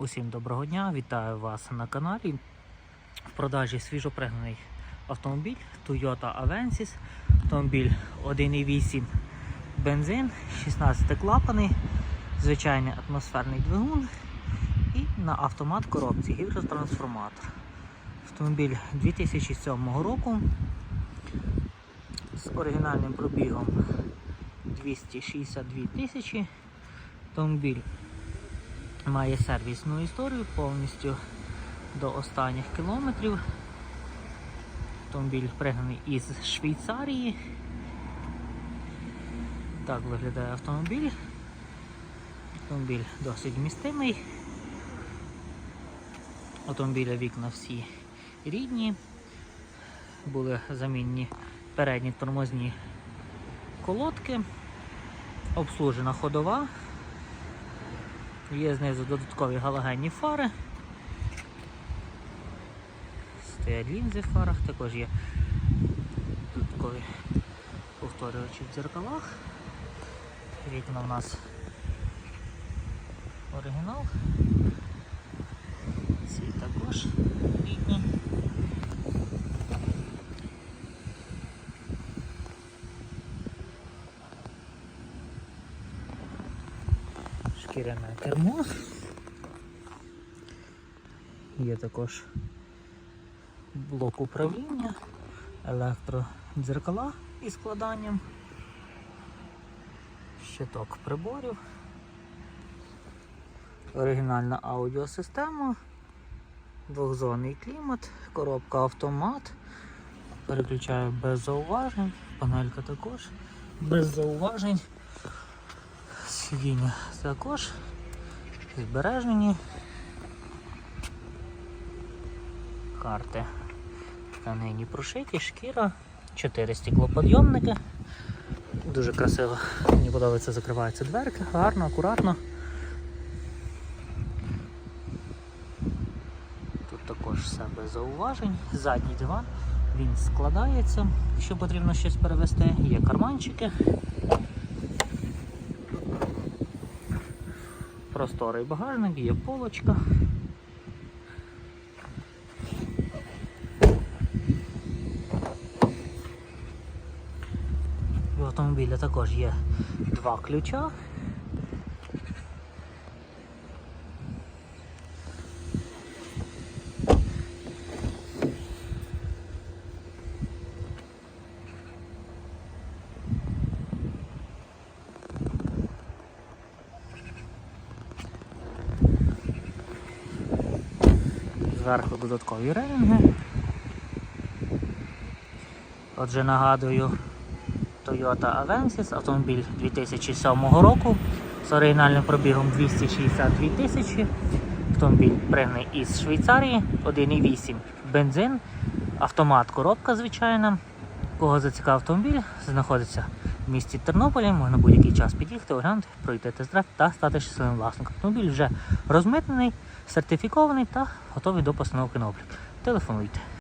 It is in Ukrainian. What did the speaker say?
Усім доброго дня, вітаю вас на каналі. В продажі свіжопригнаний автомобіль Toyota Avensis. Автомобіль 1.8 бензин, 16 клапаний, звичайний атмосферний двигун і на автомат коробці гідротрансформатор. Автомобіль 2007 року з оригінальним пробігом 262 тисячі. Автомобіль має сервісну історію повністю до останніх кілометрів. Автомобіль пригнаний із Швейцарії. Так виглядає автомобіль. Автомобіль досить вмістимий. Автомобіля вікна всі рідні. Були замінні передні тормозні колодки. Обслужена ходова. Є знизу додаткові галогенні фари. Стоять лінзи в фарах, також є додаткові повторювачі в дзеркалах. Вікна в нас оригінал. Ці також рідні. Шкіряне кермо. Є також блок управління, електродзеркала із складанням, щиток приборів, оригінальна аудіосистема, двохзонний клімат, коробка автомат, переключаю без зауважень, панелька також без зауважень. Сидіння також збережені. Карти тканині прошиті, шкіра, 4 стеклоподйомники. Дуже красиво. Мені подобається, закриваються дверки, гарно, акуратно. Тут також все без зауважень. Задній диван, він складається, якщо потрібно щось перевести. Є карманчики. Просторий багажник, є полочка. В автомобіля також є два ключа. Зверху додаткові рейнги. Отже, нагадую, Toyota Avensis, автомобіль 2007 року з оригінальним пробігом 262 тисячі. Автомобіль пригнаний із Швейцарії, 1,8 бензин, автомат, коробка звичайна. Кого зацікавив автомобіль, знаходиться місті Тернополі, можна будь-який час під'їхати, оглянути, пройти тест-драйв та стати щасливим власником. Автомобіль вже розмитнений, сертифікований та готовий до постановки на облік. Телефонуйте.